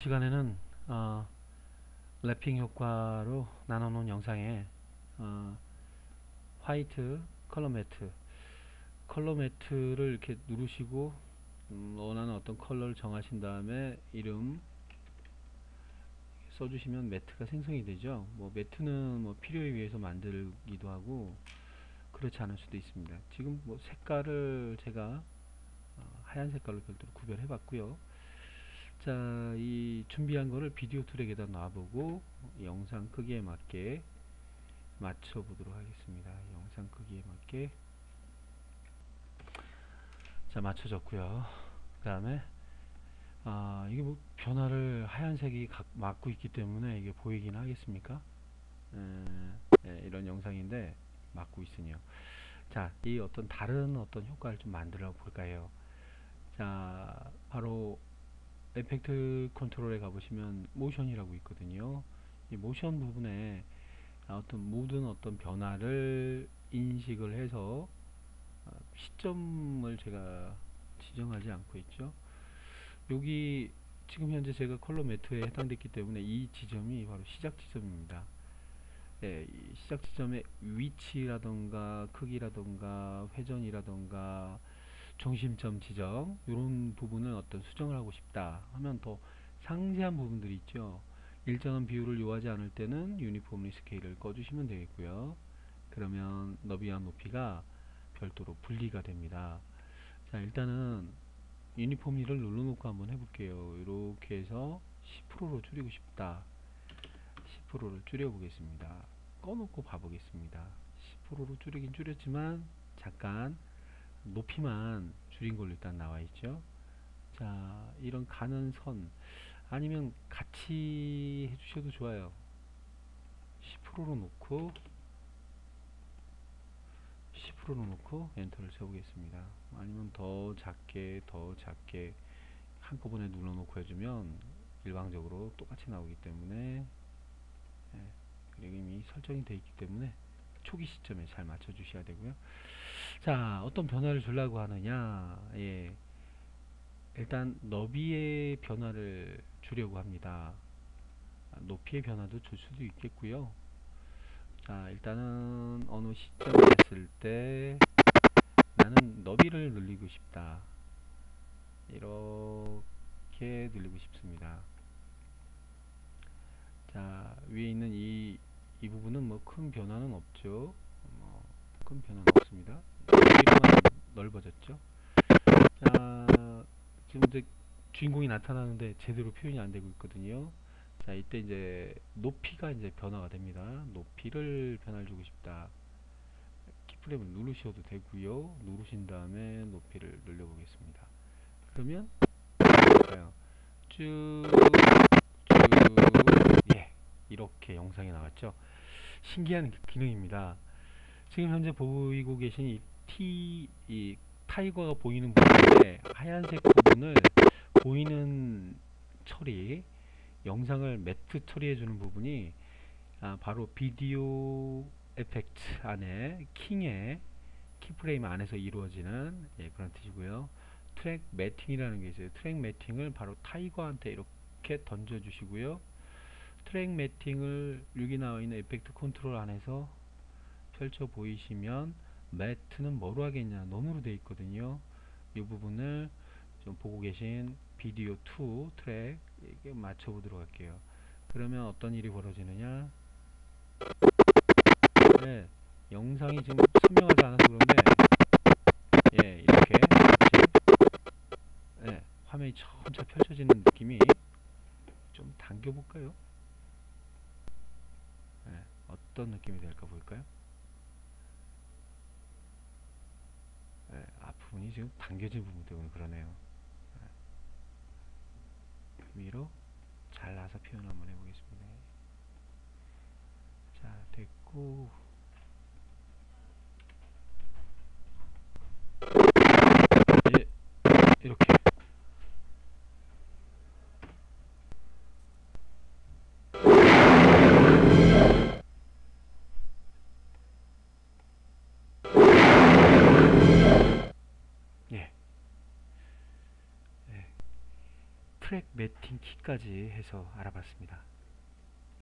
시간에는 어, 랩핑 효과로 나눠놓은 영상에 어, 화이트 컬러 매트 컬러 매트를 이렇게 누르시고 음, 원하는 어떤 컬러를 정하신 다음에 이름 써주시면 매트가 생성이 되죠. 뭐 매트는 뭐 필요에 의해서 만들기도 하고 그렇지 않을 수도 있습니다. 지금 뭐 색깔을 제가 어, 하얀 색깔로 별도로 구별해 봤고요 자, 이 준비한 거를 비디오 트랙에다 놔보고 영상 크기에 맞게 맞춰 보도록 하겠습니다. 영상 크기에 맞게 자, 맞춰졌고요. 그 다음에 아, 이게 뭐 변화를 하얀색이 각, 맞고 있기 때문에 이게 보이긴 하겠습니까? 에, 에, 이런 영상인데 맞고 있으니요. 자, 이 어떤 다른 어떤 효과를 좀 만들어 볼까요? 자, 바로 에펙트 컨트롤에 가보시면 모션이라고 있거든요. 이 모션 부분에 어떤 모든 어떤 변화를 인식을 해서 어, 시점을 제가 지정하지 않고 있죠. 여기 지금 현재 제가 컬러 매트에 해당됐기 때문에 이 지점이 바로 시작 지점입니다. 예, 시작 지점의 위치라던가 크기라던가 회전이라던가 중심점 지정 이런 부분을 어떤 수정을 하고 싶다 하면 더 상세한 부분들이 있죠. 일정한 비율을 요하지 않을 때는 유니폼리 스케일을 꺼주시면 되겠고요. 그러면 너비와 높이가 별도로 분리가 됩니다. 자 일단은 유니폼리를 눌러놓고 한번 해볼게요. 이렇게 해서 10%로 줄이고 싶다. 10%를 줄여 보겠습니다. 꺼놓고 봐보겠습니다. 10%로 줄이긴 줄였지만 잠깐 높이만 줄인 걸로 일단 나와 있죠. 자, 이런 가는 선 아니면 같이 해주셔도 좋아요. 10%로 놓고 10%로 놓고 엔터를 쳐보겠습니다. 아니면 더 작게 더 작게 한꺼번에 눌러놓고 해주면 일방적으로 똑같이 나오기 때문에 예, 그리고 이미 설정이 되어 있기 때문에 초기 시점에 잘 맞춰 주셔야 되고요. 자, 어떤 변화를 주려고 하느냐? 예. 일단 너비의 변화를 주려고 합니다. 높이의 변화도 줄 수도 있겠고요. 자, 일단은 어느 시점에 했을 때 나는 너비를 늘리고 싶다. 이렇게 늘리고 싶습니다. 자, 위에 있는 이, 이 부분은 뭐 큰 변화는 없죠. 뭐 큰 변화는 없습니다. 넓어졌죠. 자, 지금 이제 주인공이 나타나는데 제대로 표현이 안 되고 있거든요. 자, 이때 이제 높이가 이제 변화가 됩니다. 높이를 변화를 주고 싶다. 키프레임을 누르셔도 되고요. 누르신 다음에 높이를 늘려보겠습니다. 그러면 볼까요? 쭉, 쭉, 예, 이렇게 영상이 나왔죠. 신기한 기능입니다. 지금 현재 보이고 계신 이 T, 이 타이거가 보이는 부분에 하얀색 부분을 보이는 처리, 영상을 매트 처리해주는 부분이 아, 바로 비디오 에펙트 안에 킹의 키프레임 안에서 이루어지는 예, 그런 뜻이고요. 트랙 매팅이라는 게 있어요. 트랙 매팅을 바로 타이거한테 이렇게 던져주시고요. 트랙 매팅을 여기 나와 있는 에펙트 컨트롤 안에서 펼쳐 보이시면 매트는 뭐로 하겠냐? 논으로 되어 있거든요. 이 부분을 좀 보고 계신 비디오 2 트랙 에 맞춰 보도록 할게요. 그러면 어떤 일이 벌어지느냐? 네, 영상이 지금 선명하지 않아서 그런데 예 이렇게 네, 화면이 점차 펼쳐지는 느낌이 좀 당겨 볼까요? 네, 어떤 느낌이 될까 볼까요 네, 앞부분이 지금 당겨진 부분 때문에 그러네요. 네. 위로 잘라서 표현 한번 해보겠습니다. 자, 됐고. 매팅 키까지 해서 알아봤습니다.